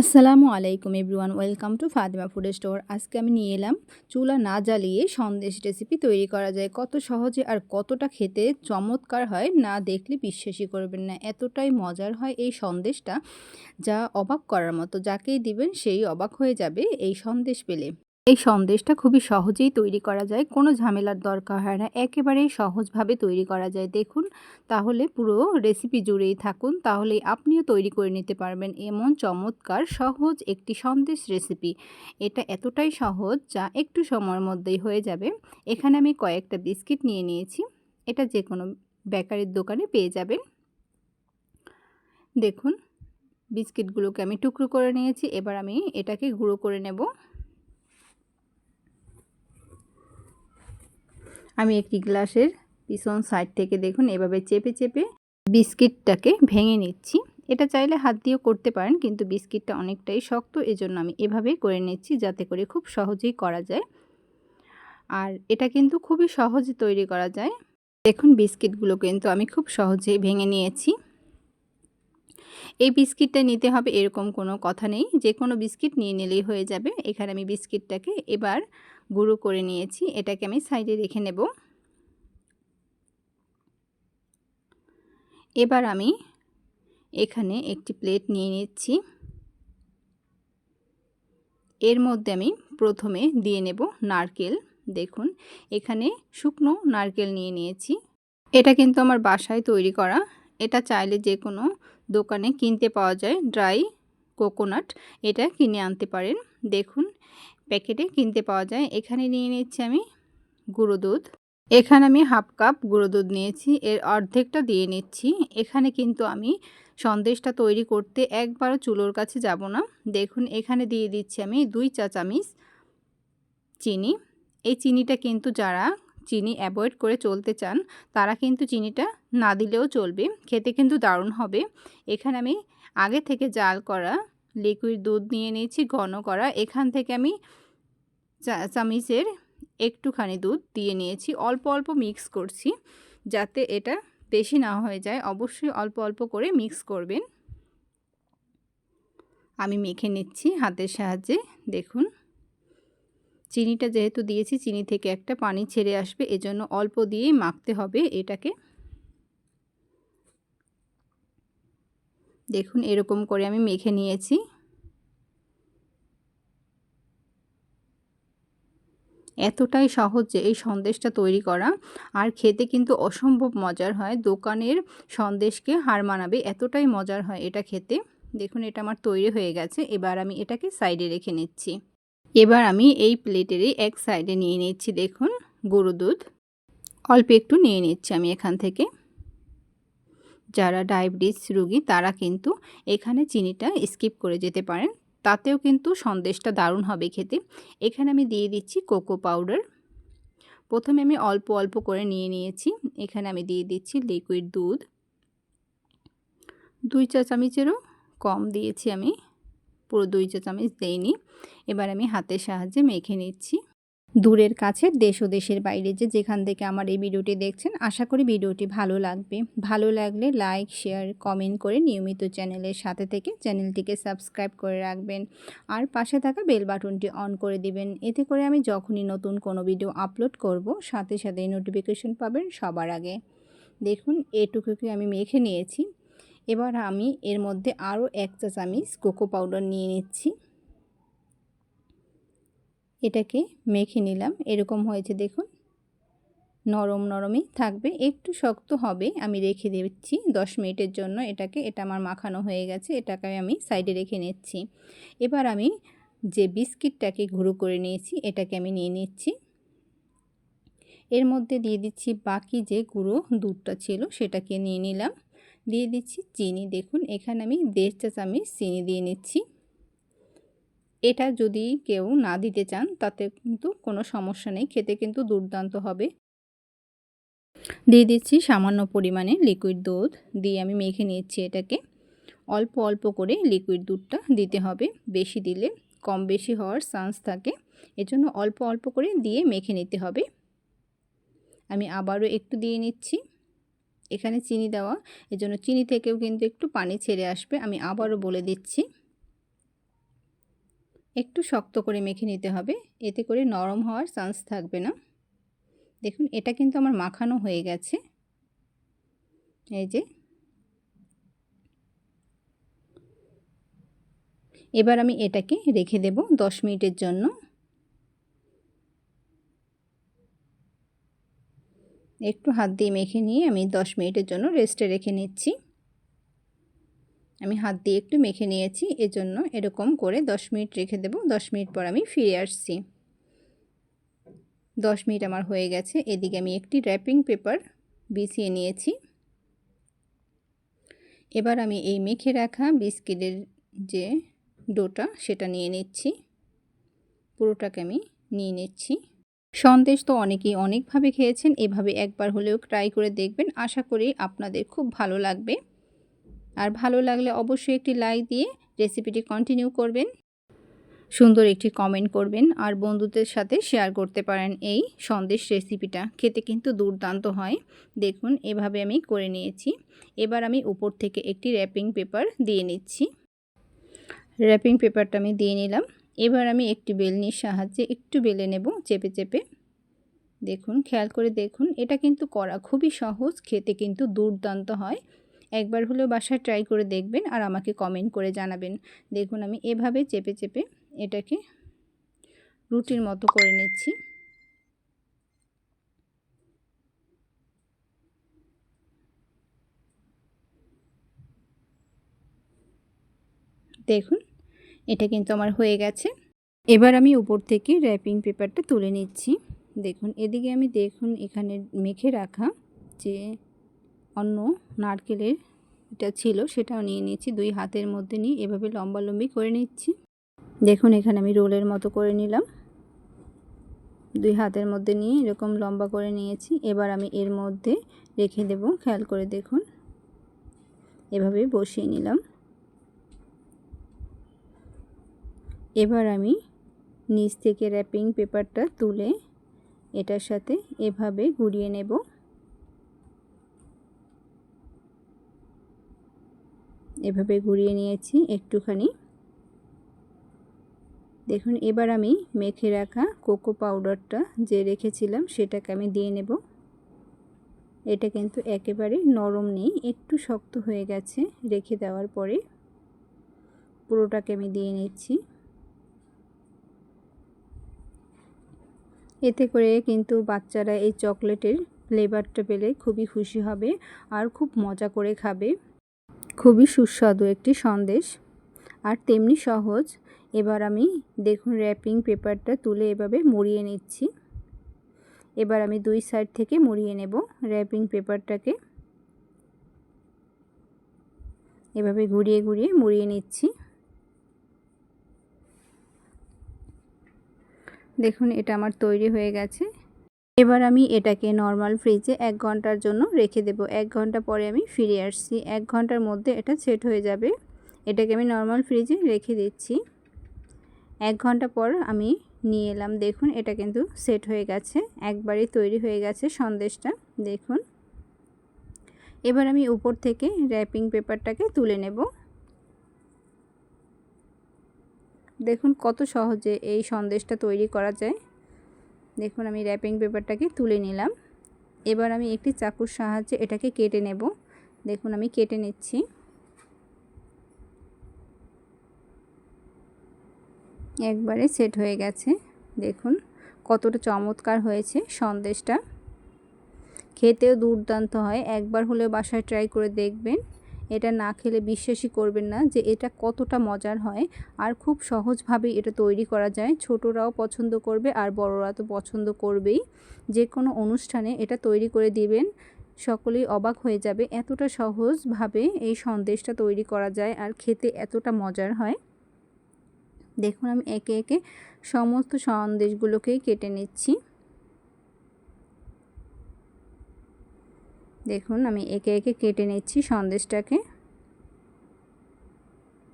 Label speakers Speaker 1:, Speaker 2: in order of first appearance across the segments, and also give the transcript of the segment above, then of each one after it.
Speaker 1: আসসালামু আলাইকুম everyone, welcome to Fatema food store. আজকে আমি নিয়ে এলাম চুলা না জ্বালিয়ে সন্দেশ রেসিপি তৈরি করা যায়। কত সহজে আর কতটা খেতে চমৎকার হয় না দেখলে বিশ্বাসই করবেন না। এতটাই মজার হয় এই সন্দেশটা, যা অবাক করার মতো। যাকেই দিবেন সেই অবাক হয়ে যাবে এই সন্দেশ পেলে। এই সন্দেশটা খুবই সহজেই তৈরি করা যায়, কোনো ঝামেলার দরকার হয় না, একেবারেই সহজভাবে তৈরি করা যায়। দেখুন, তাহলে পুরো রেসিপি জুড়েই থাকুন, তাহলেই আপনিও তৈরি করে নিতে পারবেন এমন চমৎকার, সহজ একটি সন্দেশ রেসিপি এটা এতটাই সহজ যা একটু সময়ের মধ্যেই হয়ে যাবে। এখানে আমি কয়েকটা বিস্কিট নিয়ে নিয়েছি, এটা যে কোনো বেকারির দোকানে পেয়ে যাবেন। দেখুন, বিস্কিটগুলোকে আমি টুকরো করে নিয়েছি, এবার আমি এটাকে গুঁড়ো করে নেব। আমি একটি গ্লাসের পিছন সাইড থেকে দেখুন, এভাবে চেপে চেপে বিস্কিটটাকে ভেঙে নিচ্ছি। এটা চাইলে হাত দিয়েও করতে পারেন, কিন্তু বিস্কিটটা অনেকটাই শক্ত, এজন্য আমি এভাবেই করে নিচ্ছি যাতে করে খুব সহজেই করা যায়। আর এটা কিন্তু খুবই সহজে তৈরি করা যায়। দেখুন, বিস্কিটগুলো কিন্তু আমি খুব সহজেই ভেঙে নিয়েছি। এই বিস্কিটটা নিতে হবে, এরকম কোনো কথা নেই। যে কোনো বিস্কিট নিয়ে নিলেই হয়ে যাবে। এখানে আমি বিস্কিটটাকে এবার গুঁড়ো করে নিয়েছি, এটাকে আমি সাইডে রেখে নেব। এবার আমি এখানে একটি প্লেট নিয়ে নিচ্ছি। এর মধ্যে আমি প্রথমে দিয়ে নেব নারকেল। দেখুন, এখানে শুকনো নারকেল নিয়ে নিয়েছি। এটা কিন্তু আমার বাসায় তৈরি করা। এটা চাইলে যে কোনো দোকানে কিনতে পাওয়া যায়, ড্রাই কোকোনাট। এটা কিনে আনতে পারেন। দেখুন প্যাকেটে কিনতে পাওয়া যায়। এখানে নিয়ে নিচ্ছি আমি গুঁড়ো দুধ। এখানে আমি হাফ কাপ গুঁড়ো দুধ নিয়েছি। এর অর্ধেকটা দিয়ে নিচ্ছি। এখানে কিন্তু আমি সন্দেশটা তৈরি করতে একবারও চুলোর কাছে যাব না। দেখুন, এখানে দিয়ে দিচ্ছি আমি দুই চা চামিচ চিনি। এই চিনিটা কিন্তু যারা চিনি অ্যাভয়েড করে চলতে চান, তারা কিন্তু চিনিটা না দিলেও চলবে। খেতে কিন্তু দারুণ হবে। এখানে আমি আগে থেকে জাল করা লিকুইড দুধ নিয়ে নিয়েছি, ঘন করা। এখান থেকে আমি চামিচের একটুখানি দুধ দিয়ে নিয়েছি। অল্প অল্প মিক্স করছি যাতে এটা বেশি না হয়ে যায়। অবশ্যই অল্প অল্প করে মিক্স করবেন। আমি মেখে নিচ্ছি হাতের সাহায্যে। দেখুন, চিনিটা যেহেতু দিয়েছি, চিনি থেকে একটা পানি ছেড়ে আসবে, এজন্য অল্প দিয়েই মাখতে হবে এটাকে। দেখুন, এরকম করে আমি মেখে নিয়েছি। এতটাই সহজ যে এই সন্দেশটা তৈরি করা। আর খেতে কিন্তু অসম্ভব মজার হয়। দোকানের সন্দেশকে হার মানাবে, এতটাই মজার হয় এটা খেতে। দেখুন এটা আমার তৈরি হয়ে গেছে, এবার আমি এটাকে সাইডে রেখে নিচ্ছি। এবার আমি এই প্লেটেরই এক সাইডে নিয়ে নিচ্ছি, দেখুন গরু দুধ। অল্প একটু নিয়ে নিচ্ছি আমি এখান থেকে। যারা ডায়াবেটিস রুগী তারা কিন্তু এখানে চিনিটা স্কিপ করে যেতে পারেন। তাতেও কিন্তু সন্দেশটা দারুণ হবে খেতে। এখানে আমি দিয়ে দিচ্ছি কোকো পাউডার। প্রথমে আমি অল্প অল্প করে নিয়ে নিয়েছি। এখানে আমি দিয়ে দিচ্ছি লিকুইড দুধ। দুই চা চামচেরও কম দিয়েছি আমি। পুরো দুই চা চামিচ দিইনি। এবার আমি হাতের সাহায্যে মেখে নিচ্ছি। দূরের কাছে, দেশ ও দেশের বাইরে যে যেখান থেকে আমার এই ভিডিওটি দেখছেন, আশা করি ভিডিওটি ভালো লাগবে। ভালো লাগলে লাইক, শেয়ার, কমেন্ট করে নিয়মিত চ্যানেলের সাথে থেকে চ্যানেলটিকে সাবস্ক্রাইব করে রাখবেন। আর পাশে থাকা বেল বাটনটি অন করে দিবেন। এতে করে আমি যখনই নতুন কোনো ভিডিও আপলোড করব, সাথে সাথে নোটিফিকেশন পাবেন সবার আগে। দেখুন, এটুকুকে আমি মেখে নিয়েছি। এবার আমি এর মধ্যে আরও এক চা চামিচ কোকো পাউডার নিয়ে নিচ্ছি। এটাকে মেখে নিলাম। এরকম হয়েছে দেখুন। নরম নরমই থাকবে। একটু শক্ত হবে, আমি রেখে দিচ্ছি দশ মিনিটের জন্য। এটাকে, এটা আমার মাখানো হয়ে গেছে। এটাকে আমি সাইডে রেখে নিচ্ছি। এবার আমি যে বিস্কিটটাকে ঘুরো করে নিয়েছি, এটাকে আমি নিয়ে নিচ্ছি। এর মধ্যে দিয়ে দিচ্ছি বাকি যে গুঁড়ো দুধটা ছিল, সেটাকে নিয়ে নিলাম। দিয়ে দিচ্ছি চিনি। দেখুন, এখানে আমি দেড় চা চামচ চিনি দিয়ে নিচ্ছি। এটা যদি কেউ না দিতে চান, তাতে কিন্তু কোনো সমস্যা নেই, খেতে কিন্তু দুর্দান্ত হবে। দিয়ে দিচ্ছি সামান্য পরিমাণে লিকুইড দুধ, দিয়ে আমি মেখে নিচ্ছি এটাকে। অল্প অল্প করে লিকুইড দুধটা দিতে হবে, বেশি দিলে কম বেশি হওয়ার চান্স থাকে। এজন্য অল্প অল্প করে দিয়ে মেখে নিতে হবে। আমি আবারও একটু দিয়ে নিচ্ছি। এখানে চিনি দেওয়া, এজন্য চিনি থেকেও কিন্তু একটু পানি ছেড়ে আসবে, আমি আবারও বলে দিচ্ছি। একটু শক্ত করে মেখে নিতে হবে। এতে করে নরম হওয়ার চান্স থাকবে না। দেখুন, এটা কিন্তু আমার মাখানো হয়ে গেছে। এই যে। এবার আমি এটাকে রেখে দেব দশ মিনিটের জন্য। একটু হাত দিয়ে মেখে নিয়ে আমি দশ মিনিটের জন্য রেস্টে রেখে নিচ্ছি। আমি হাত দিয়ে একটু মেখে নিয়েছি, এজন্য এরকম করে দশ মিনিট রেখে দেব। দশ মিনিট পর আমি ফিরে আসছি। দশ মিনিট আমার হয়ে গেছে। এদিকে আমি একটি র্যাপিং পেপার বিছিয়ে নিয়েছি। এবার আমি এই মেখে রাখা বিস্কিটের যে ডোটা, সেটা নিয়ে নিচ্ছি। পুরোটাকে আমি নিয়ে নিচ্ছি। সন্দেশ তো অনেকেই অনেকভাবে খেয়েছেন, এভাবে একবার হলেও ট্রাই করে দেখবেন। আশা করি আপনাদের খুব ভালো লাগবে। আর ভালো লাগলে অবশ্যই একটি লাইক দিয়ে রেসিপিটি কন্টিনিউ করবেন। সুন্দর একটি কমেন্ট করবেন আর বন্ধুদের সাথে শেয়ার করতে পারেন এই সন্দেশ রেসিপিটা খেতে কিন্তু দুর্দান্ত হয়। দেখুন, এভাবে আমি করে নিয়েছি। এবার আমি উপর থেকে একটি র্যাপিং পেপার দিয়ে নিচ্ছি। র্যাপিং পেপারটা আমি দিয়ে নিলাম। এবার আমি একটি বেলনির সাহায্যে একটু বেলে নেব চেপে চেপে। দেখুন, খেয়াল করে দেখুন, এটা কিন্তু করা খুবই সহজ, খেতে কিন্তু দুর্দান্ত হয়। একবার হলেও বাসায় ট্রাই করে দেখবেন আর আমাকে কমেন্ট করে জানাবেন। দেখুন আমি এভাবে চেপে চেপে এটাকে রুটির মতো করে নিচ্ছি। দেখুন, এটা কিন্তু আমার হয়ে গেছে। এবার আমি উপর থেকে র্যাপিং পেপারটা তুলে নিচ্ছি। দেখুন, এদিকে আমি দেখুন এখানে মেখে রাখা যে অন্য নারকেলের এটা ছিল, সেটাও নিয়ে নিচ্ছি দুই হাতের মধ্যে নিয়ে এভাবে লম্বালম্বি করে নিচ্ছি। দেখুন, এখানে আমি রোলের মতো করে নিলাম। দুই হাতের মধ্যে নিয়ে এরকম লম্বা করে নিয়েছি। এবার আমি এর মধ্যে রেখে দেব। খেয়াল করে দেখুন। এভাবে বসিয়ে নিলাম। এবার আমি নিচ থেকে র্যাপিং পেপারটা তুলে এটার সাথে এভাবে গুড়িয়ে নেব। এভাবে ঘুরিয়ে নিয়েছি একটুখানি। দেখুন, এবার আমি মেখে রাখা কোকো পাউডারটা যে রেখেছিলাম সেটাকে আমি দিয়ে নেব। এটা কিন্তু একেবারে নরম নেই, একটু শক্ত হয়ে গেছে রেখে দেওয়ার পরে। পুরোটাকে আমি দিয়ে নিচ্ছি। এতে করে কিন্তু বাচ্চারা এই চকলেটের ফ্লেভারটা পেলে খুবই খুশি হবে আর খুব মজা করে খাবে। খুবই সুস্বাদু একটি সন্দেশ। আর তেমনি সহজ। এবার আমি দেখুন র্যাপিং পেপারটা তুলে এভাবে মুড়িয়ে নিচ্ছি। এবার আমি দুই সাইড থেকে মুড়িয়ে নেব র্যাপিং পেপারটাকে এভাবে ঘুরিয়ে ঘুরিয়ে মুড়িয়ে নিচ্ছি। দেখুন এটা আমার তৈরি হয়ে গেছে। এবার আমি এটাকে নর্মাল ফ্রিজে এক ঘণ্টার জন্য রেখে দেব। এক ঘণ্টা পরে আমি ফিরে আসছি। এক ঘণ্টার মধ্যে এটা সেট হয়ে যাবে। এটাকে আমি নর্মাল ফ্রিজে রেখে দিচ্ছি। এক ঘণ্টা পর আমি নিয়ে এলাম। দেখুন, এটা কিন্তু সেট হয়ে গেছে। একবারই তৈরি হয়ে গেছে সন্দেশটা। দেখুন। এবার আমি উপর থেকে র্যাপিং পেপারটাকে তুলে নেব। দেখুন কত সহজে এই সন্দেশটা তৈরি করা যায়। দেখুন আমি র্যাপিং পেপারটাকে তুলে নিলাম। এবার আমি একটি চাকুর সাহায্যে এটাকে কেটে নেব। দেখুন আমি কেটে নিচ্ছি। একবারে সেট হয়ে গেছে। দেখুন কতটা চমৎকার হয়েছে সন্দেশটা। খেতেও দুর্দান্ত হয়। একবার হলেও বাসায় ট্রাই করে দেখবেন। এটা না খেলে বিশ্বাসই করবেন না যে এটা কতটা মজার হয় আর খুব সহজভাবে এটা তৈরি করা যায়। ছোটরাও পছন্দ করবে আর বড়রা তো পছন্দ করবেই। যে কোনো অনুষ্ঠানে এটা তৈরি করে দিবেন, সকলেই অবাক হয়ে যাবে এতটা সহজভাবে এই সন্দেশটা তৈরি করা যায় আর খেতে এতটা মজার হয়। দেখুন আমি একে একে সমস্ত সন্দেশগুলোকেই কেটে নিচ্ছি। দেখুন, আমি একে একে কেটে নিচ্ছি সন্দেশটাকে।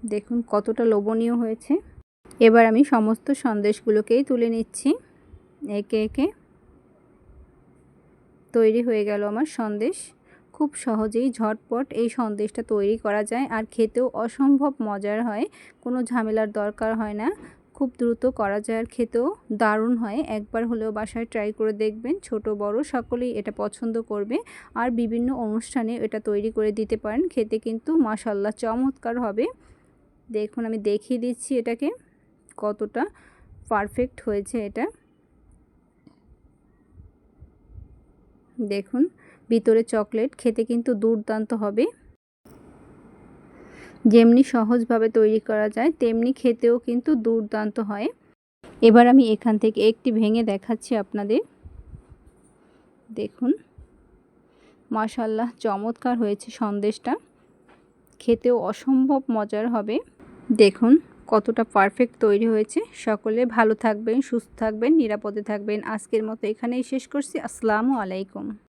Speaker 1: দেখুন, কতটা লোভনীয় হয়েছে। এবার আমি সমস্ত সন্দেশগুলোকেই তুলে নিচ্ছি। একে একে তৈরি হয়ে গেল আমার সন্দেশ। খুব সহজেই ঝটপট এই সন্দেশটা তৈরি করা যায়। আর খেতেও অসম্ভব মজার হয়। কোনো ঝামেলার দরকার হয় না। খুব দ্রুত করা যায় আর খেতেও দারুণ হয়। একবার হলেও বাসায় ট্রাই করে দেখবেন, ছোট, বড় সকলেই এটা পছন্দ করবে। আর বিভিন্ন অনুষ্ঠানে এটা তৈরি করে দিতে পারেন। খেতে কিন্তু মাসাল্লাহ চমৎকার হবে। দেখুন, আমি দেখিয়ে দিচ্ছি এটাকে। কতটা পারফেক্ট হয়েছে এটা। দেখুন, ভিতরে চকলেট খেতে কিন্তু দুর্দান্ত হবে। যেমনি সহজভাবে তৈরি করা যায়, তেমনি খেতেও কিন্তু দুর্দান্ত হয়। এবার আমি এখান থেকে একটি ভেঙে দেখাচ্ছি আপনাদের। দেখুন। মাশাল্লাহ চমৎকার হয়েছে সন্দেশটা। খেতেও অসম্ভব মজার হবে। দেখুন, কতটা পারফেক্ট তৈরি হয়েছে। সকলে ভালো থাকবেন, সুস্থ থাকবেন, নিরাপদে থাকবেন। আজকের মতো এখানেই শেষ করছি। আসসালামু আলাইকুম।